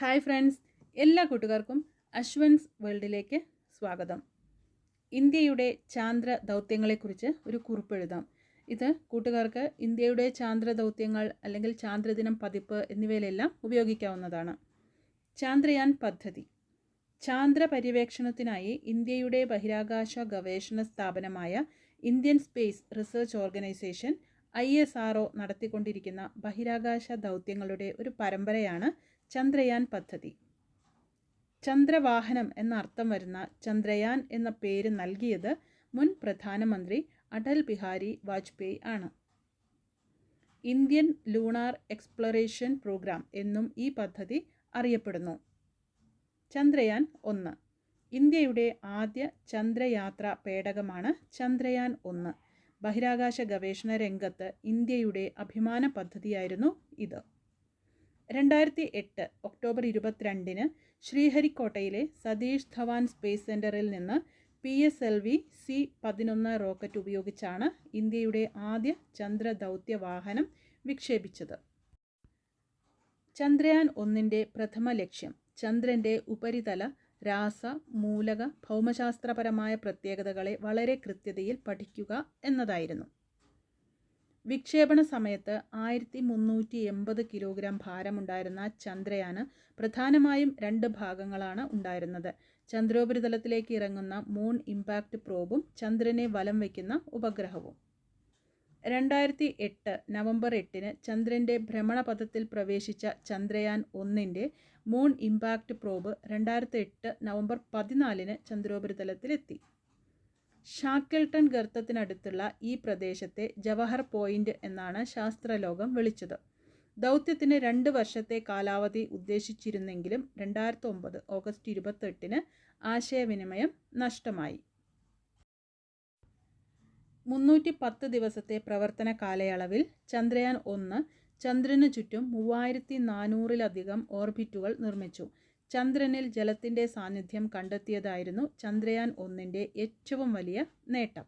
Hi friends എല്ലാ കൂട്ടുകാർക്കും അശ്വൻസ് വേൾഡിലേക്ക് സ്വാഗതം. ഇന്ത്യയുടെ ചാന്ദ്ര ദൗത്യങ്ങളെക്കുറിച്ച് ഒരു കുറിപ്പ് എഴുതാം. ഇത് കൂട്ടുകാർക്ക് ഇന്ത്യയുടെ ചാന്ദ്ര ദൗത്യങ്ങൾ അല്ലെങ്കിൽ ചാന്ദ്രദിനം പതിപ്പ് എന്നിവയിലെല്ലാം ഉപയോഗിക്കാവുന്നതാണ്. ചാന്ദ്രയാൻ പദ്ധതി. ചാന്ദ്ര പര്യവേക്ഷണത്തിനായി ഇന്ത്യയുടെ ബഹിരാകാശ ഗവേഷണ സ്ഥാപനമായ Indian space research organisation I നടത്തിക്കൊണ്ടിരിക്കുന്ന ബഹിരാകാശ ദൗത്യങ്ങളുടെ ഒരു പരമ്പരയാണ് ചന്ദ്രയാൻ പദ്ധതി. ചന്ദ്രവാഹനം എന്ന അർത്ഥം വരുന്ന ചന്ദ്രയാൻ എന്ന പേര് നൽകിയത് മുൻ പ്രധാനമന്ത്രി അടൽ ബിഹാരി വാജ്പേയി ആണ്. ഇന്ത്യൻ ലൂണാർ എക്സ്പ്ലോറേഷൻ പ്രോഗ്രാം എന്നും ഈ പദ്ധതി അറിയപ്പെടുന്നു. ചന്ദ്രയാൻ ഒന്ന്. ഇന്ത്യയുടെ ആദ്യ ചന്ദ്രയാത്ര പേടകമാണ് ചന്ദ്രയാൻ ഒന്ന്. ബഹിരാകാശ ഗവേഷണ രംഗത്ത് ഇന്ത്യയുടെ അഭിമാന പദ്ധതിയായിരുന്നു ഇത്. രണ്ടായിരത്തി എട്ട് ഒക്ടോബർ ഇരുപത്തിരണ്ടിന് ശ്രീഹരിക്കോട്ടയിലെ സതീഷ് ധവാൻ സ്പേസ് സെന്ററിൽ നിന്ന് P S L V C പതിനൊന്ന് റോക്കറ്റ് ഉപയോഗിച്ചാണ് ഇന്ത്യയുടെ ആദ്യ ചന്ദ്ര ദൗത്യ വാഹനം വിക്ഷേപിച്ചത്. ചന്ദ്രയാൻ ഒന്നിന്റെ പ്രഥമ ലക്ഷ്യം ചന്ദ്രന്റെ ഉപരിതല രാസ മൂലക ഭൗമശാസ്ത്രപരമായ പ്രത്യേകതകളെ വളരെ കൃത്യതയിൽ പഠിക്കുക എന്നതായിരുന്നു. വിക്ഷേപണ സമയത്ത് ആയിരത്തി മുന്നൂറ്റി എൺപത് കിലോഗ്രാം ഭാരമുണ്ടായിരുന്ന ചന്ദ്രയാന് പ്രധാനമായും രണ്ട് ഭാഗങ്ങളാണ് ഉണ്ടായിരുന്നത്. ചന്ദ്രോപരിതലത്തിലേക്ക് ഇറങ്ങുന്ന മൂൺ ഇമ്പാക്റ്റ് പ്രോബും ചന്ദ്രനെ വലം വയ്ക്കുന്ന ഉപഗ്രഹവും. രണ്ടായിരത്തി എട്ട് നവംബർ എട്ടിന് ചന്ദ്രന്റെ ഭ്രമണപഥത്തിൽ പ്രവേശിച്ച ചന്ദ്രയാൻ ഒന്നിന്റെ മൂൺ ഇമ്പാക്റ്റ് പ്രോബ് രണ്ടായിരത്തി എട്ട് നവംബർ പതിനാലിന് ചന്ദ്രോപരിതലത്തിലെത്തി. ഷാക്കിൾട്ടൺ ഗർത്തത്തിനടുത്തുള്ള ഈ പ്രദേശത്തെ ജവഹർ പോയിന്റ് എന്നാണ് ശാസ്ത്രലോകം വിളിച്ചത്. ദൗത്യത്തിന് രണ്ട് വർഷത്തെ കാലാവധി ഉദ്ദേശിച്ചിരുന്നെങ്കിലും രണ്ടായിരത്തി ഒമ്പത് ഓഗസ്റ്റ് ഇരുപത്തെട്ടിന് ആശയവിനിമയം നഷ്ടമായി. മുന്നൂറ്റി പത്ത് ദിവസത്തെ പ്രവർത്തന കാലയളവിൽ ചന്ദ്രയാൻ ഒന്ന് ചന്ദ്രന് ചുറ്റും മൂവായിരത്തി നാനൂറിലധികം ഓർബിറ്റുകൾ നിർമ്മിച്ചു. ചന്ദ്രനിൽ ജലത്തിന്റെ സാന്നിധ്യം കണ്ടെത്തിയതായിരുന്നു ചന്ദ്രയാൻ ഒന്നിന്റെ ഏറ്റവും വലിയ നേട്ടം.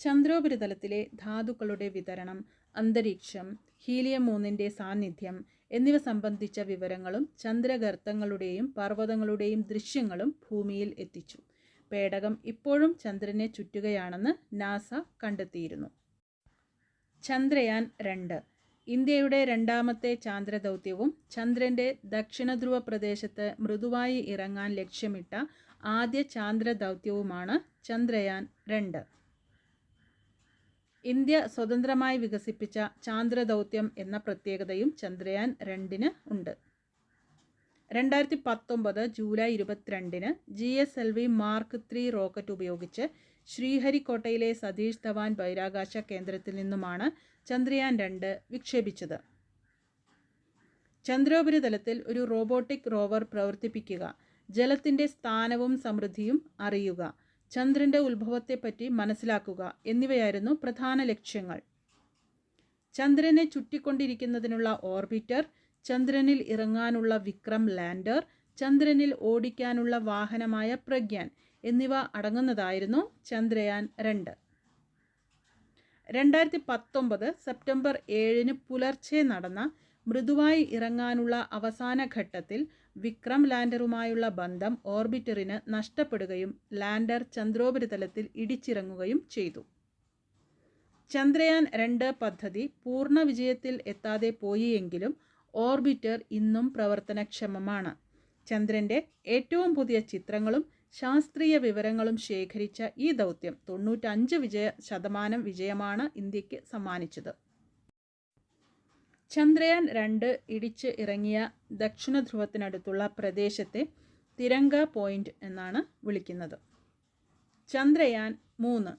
ചന്ദ്രോപരിതലത്തിലെ ധാതുക്കളുടെ വിതരണം അന്തരീക്ഷം ഹീലിയം മൂന്നിന്റെ സാന്നിധ്യം എന്നിവ സംബന്ധിച്ച വിവരങ്ങളും ചന്ദ്രഗർത്തങ്ങളുടെയും പർവതങ്ങളുടെയും ദൃശ്യങ്ങളും ഭൂമിയിൽ എത്തിച്ചു. പേടകം ഇപ്പോഴും ചന്ദ്രനെ ചുറ്റുകയാണെന്ന് നാസ കണ്ടെത്തിയിരുന്നു. ചന്ദ്രയാൻ രണ്ട് ഇന്ത്യയുടെ രണ്ടാമത്തെ ചാന്ദ്രദൗത്യവും ചന്ദ്രന്റെ ദക്ഷിണധ്രുവ പ്രദേശത്ത് മൃദുവായി ഇറങ്ങാൻ ലക്ഷ്യമിട്ട ആദ്യ ചാന്ദ്രദൗത്യവുമാണ് ചന്ദ്രയാൻ രണ്ട്. ഇന്ത്യ സ്വതന്ത്രമായി വികസിപ്പിച്ച ചാന്ദ്രദൗത്യം എന്ന പ്രത്യേകതയും ചന്ദ്രയാൻ രണ്ടിന് ഉണ്ട്. രണ്ടായിരത്തി പത്തൊമ്പത് ജൂലൈ ഇരുപത്തിരണ്ടിന് G S L V mark three rocket ഉപയോഗിച്ച് ശ്രീഹരിക്കോട്ടയിലെ സതീഷ് ധവാൻ ബഹിരാകാശ കേന്ദ്രത്തിൽ നിന്നുമാണ് ചന്ദ്രയാൻ രണ്ട് വിക്ഷേപിച്ചത്. ചന്ദ്രോപരിതലത്തിൽ ഒരു റോബോട്ടിക് റോവർ പ്രവർത്തിപ്പിക്കുക ജലത്തിന്റെ സ്ഥാനവും സമൃദ്ധിയും അറിയുക ചന്ദ്രന്റെ ഉത്ഭവത്തെപ്പറ്റി മനസ്സിലാക്കുക എന്നിവയായിരുന്നു പ്രധാന ലക്ഷ്യങ്ങൾ. ചന്ദ്രനെ ചുറ്റിക്കൊണ്ടിരിക്കുന്നതിനുള്ള ഓർബിറ്റർ ചന്ദ്രനിൽ ഇറങ്ങാനുള്ള വിക്രം ലാൻഡർ ചന്ദ്രനിൽ ഓടിക്കാനുള്ള വാഹനമായ പ്രഗ്യാൻ എന്നിവ അടങ്ങുന്നതായിരുന്നു ചന്ദ്രയാൻ രണ്ട്. രണ്ടായിരത്തി പത്തൊമ്പത് സെപ്റ്റംബർ ഏഴിന് പുലർച്ചെ നടന്ന മൃദുവായി ഇറങ്ങാനുള്ള അവസാന ഘട്ടത്തിൽ വിക്രം ലാൻഡറുമായുള്ള ബന്ധം ഓർബിറ്ററിന് നഷ്ടപ്പെടുകയും ലാൻഡർ ചന്ദ്രോപരിതലത്തിൽ ഇടിച്ചിറങ്ങുകയും ചെയ്തു. ചന്ദ്രയാൻ രണ്ട് പദ്ധതി പൂർണ വിജയത്തിൽ എത്താതെ പോയിയെങ്കിലും ഓർബിറ്റർ ഇന്നും പ്രവർത്തനക്ഷമമാണ്. ചന്ദ്രന്റെ ഏറ്റവും പുതിയ ചിത്രങ്ങളും ശാസ്ത്രീയ വിവരങ്ങളും ശേഖരിച്ച ഈ ദൗത്യം തൊണ്ണൂറ്റഞ്ച് വിജയ ശതമാനം വിജയമാണ് ഇന്ത്യയ്ക്ക് സമ്മാനിച്ചത്. ചന്ദ്രയാൻ രണ്ട് ഇടിച്ച് ഇറങ്ങിയ ദക്ഷിണ ധ്രുവത്തിനടുത്തുള്ള പ്രദേശത്തെ തിരങ്ക പോയിന്റ് എന്നാണ് വിളിക്കുന്നത്. ചന്ദ്രയാൻ മൂന്ന്.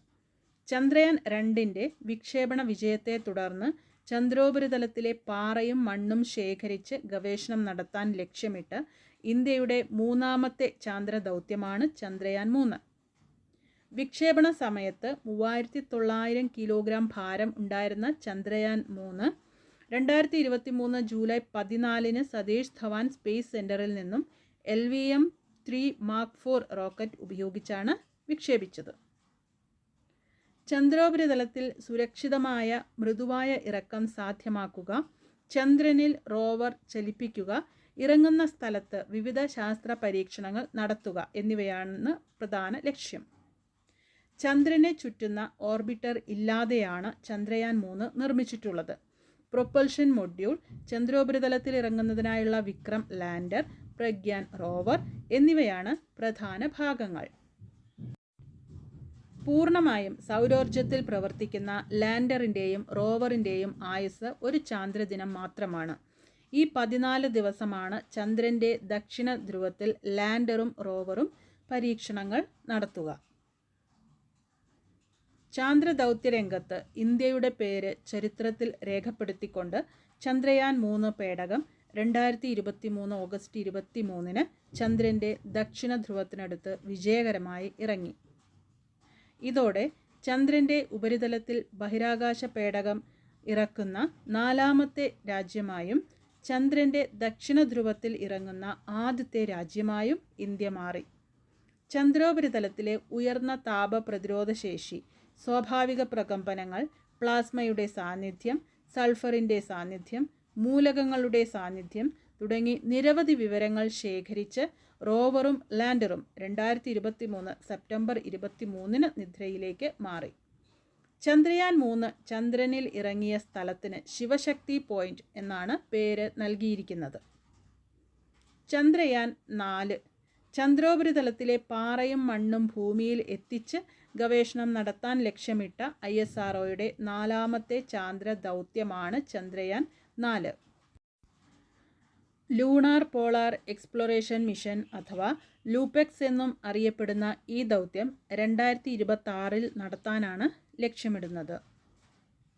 ചന്ദ്രയാൻ രണ്ടിന്റെ വിക്ഷേപണ വിജയത്തെ തുടർന്ന് ചന്ദ്രോപരിതലത്തിലെ പാറയും മണ്ണും ശേഖരിച്ച് ഗവേഷണം നടത്താൻ ലക്ഷ്യമിട്ട് ഇന്ത്യയുടെ മൂന്നാമത്തെ ചാന്ദ്ര ദൗത്യമാണ് ചന്ദ്രയാൻ മൂന്ന്. വിക്ഷേപണ സമയത്ത് മൂവായിരത്തി തൊള്ളായിരം കിലോഗ്രാം ഭാരം ഉണ്ടായിരുന്ന ചന്ദ്രയാൻ മൂന്ന്. രണ്ടായിരത്തി ഇരുപത്തി മൂന്ന് ജൂലൈ പതിനാലിന് സതീഷ് ധവാൻ സ്പേസ് സെന്ററിൽ നിന്നും L V M three mark four rocket ഉപയോഗിച്ചാണ് വിക്ഷേപിച്ചത്. ചന്ദ്രോപരിതലത്തിൽ സുരക്ഷിതമായ മൃദുവായ ഇറക്കം സാധ്യമാക്കുക. ചന്ദ്രനിൽ റോവർ ചലിപ്പിക്കുക. ഇറങ്ങുന്ന സ്ഥലത്ത് വിവിധ ശാസ്ത്ര പരീക്ഷണങ്ങൾ നടത്തുക എന്നിവയാണ് പ്രധാന ലക്ഷ്യം. ചന്ദ്രനെ ചുറ്റുന്ന ഓർബിറ്റർ ഇല്ലാതെയാണ് ചന്ദ്രയാൻ മൂന്ന് നിർമ്മിച്ചിട്ടുള്ളത്. പ്രൊപ്പൽഷൻ മൊഡ്യൂൾ ചന്ദ്രോപരിതലത്തിൽ ഇറങ്ങുന്നതിനായുള്ള വിക്രം ലാൻഡർ പ്രഗ്യാൻ റോവർ എന്നിവയാണ് പ്രധാന ഭാഗങ്ങൾ. പൂർണമായും സൗരോർജത്തിൽ പ്രവർത്തിക്കുന്ന ലാൻഡറിന്റെയും റോവറിന്റെയും ആയുസ് ഒരു ചാന്ദ്രദിനം മാത്രമാണ്. ഈ പതിനാല് ദിവസമാണ് ചന്ദ്രന്റെ ദക്ഷിണ ധ്രുവത്തിൽ ലാൻഡറും റോവറും പരീക്ഷണങ്ങൾ നടത്തുക. ചാന്ദ്രദൗത്യരംഗത്ത് ഇന്ത്യയുടെ പേര് ചരിത്രത്തിൽ രേഖപ്പെടുത്തിക്കൊണ്ട് ചന്ദ്രയാൻ മൂന്ന് പേടകം രണ്ടായിരത്തി ഇരുപത്തി മൂന്ന് ഓഗസ്റ്റ് ഇരുപത്തി മൂന്നിന് ചന്ദ്രന്റെ ദക്ഷിണ ധ്രുവത്തിനടുത്ത് വിജയകരമായി ഇറങ്ങി. ഇതോടെ ചന്ദ്രന്റെ ഉപരിതലത്തിൽ ബഹിരാകാശ പേടകം ഇറക്കുന്ന നാലാമത്തെ രാജ്യമായും ചന്ദ്രന്റെ ദക്ഷിണ ധ്രുവത്തിൽ ഇറങ്ങുന്ന ആദ്യത്തെ രാജ്യമായും ഇന്ത്യ മാറി. ചന്ദ്രോപരിതലത്തിലെ ഉയർന്ന താപ പ്രതിരോധ ശേഷി സ്വാഭാവിക പ്രകമ്പനങ്ങൾ പ്ലാസ്മയുടെ സാന്നിധ്യം സൾഫറിന്റെ സാന്നിധ്യം മൂലകങ്ങളുടെ സാന്നിധ്യം തുടങ്ങി നിരവധി വിവരങ്ങൾ ശേഖരിച്ച് റോവറും ലാൻഡറും രണ്ടായിരത്തി ഇരുപത്തി മൂന്ന് സെപ്റ്റംബർ ഇരുപത്തി മൂന്നിന് നിദ്രയിലേക്ക് മാറി. ചന്ദ്രയാൻ മൂന്ന് ചന്ദ്രനിൽ ഇറങ്ങിയ സ്ഥലത്തിന് ശിവശക്തി പോയിന്റ് എന്നാണ് പേര് നൽകിയിരിക്കുന്നത്. ചന്ദ്രയാൻ നാല് ചന്ദ്രോപരിതലത്തിലെ പാറയും മണ്ണും ഭൂമിയിൽ എത്തിച്ച് ഗവേഷണം നടത്താൻ ലക്ഷ്യമിട്ട ഐ നാലാമത്തെ ചാന്ദ്ര ദൗത്യമാണ് ചന്ദ്രയാൻ നാല്. ലൂണാർ പോളാർ എക്സ്പ്ലോറേഷൻ മിഷൻ അഥവാ ലൂപെക്സ് എന്നും അറിയപ്പെടുന്ന ഈ ദൗത്യം രണ്ടായിരത്തി ഇരുപത്തി നടത്താനാണ് ലക്ഷ്യമിടുന്നത്.